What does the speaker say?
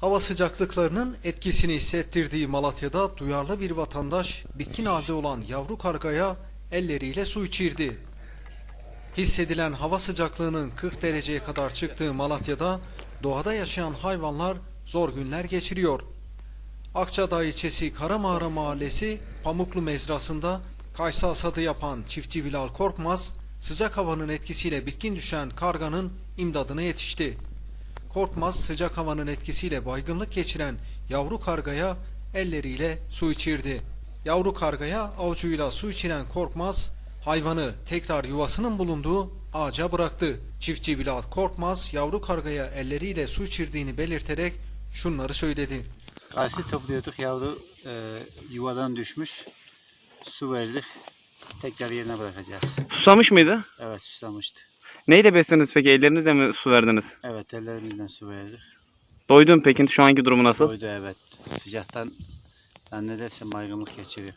Hava sıcaklıklarının etkisini hissettirdiği Malatya'da duyarlı bir vatandaş bitkin halde olan yavru kargaya elleriyle su içirdi. Hissedilen hava sıcaklığının 40 dereceye kadar çıktığı Malatya'da doğada yaşayan hayvanlar zor günler geçiriyor. Akçadağ ilçesi Karamağara Mahallesi Pamuklu Mezrası'nda kayısı hasadı yapan çiftçi Bilal Korkmaz, sıcak havanın etkisiyle bitkin düşen karganın imdadına yetişti. Korkmaz sıcak havanın etkisiyle baygınlık geçiren yavru kargaya elleriyle su içirdi. Yavru kargaya avucuyla su içiren Korkmaz hayvanı tekrar yuvasının bulunduğu ağaca bıraktı. Çiftçi Bilal Korkmaz yavru kargaya elleriyle su içirdiğini belirterek şunları söyledi. Kayısı topluyorduk yavru e, yuvadan düşmüş. Su verdik. Tekrar yerine bırakacağız. Susamış mıydı? Evet susamıştı. Neyle beslediniz peki? Ellerinizle mi su verdiniz? Evet ellerimizden su verdik. Doydun peki şu anki durumu nasıl? Doydu evet. Sıcaktan zannedersem baygınlık geçiriyor.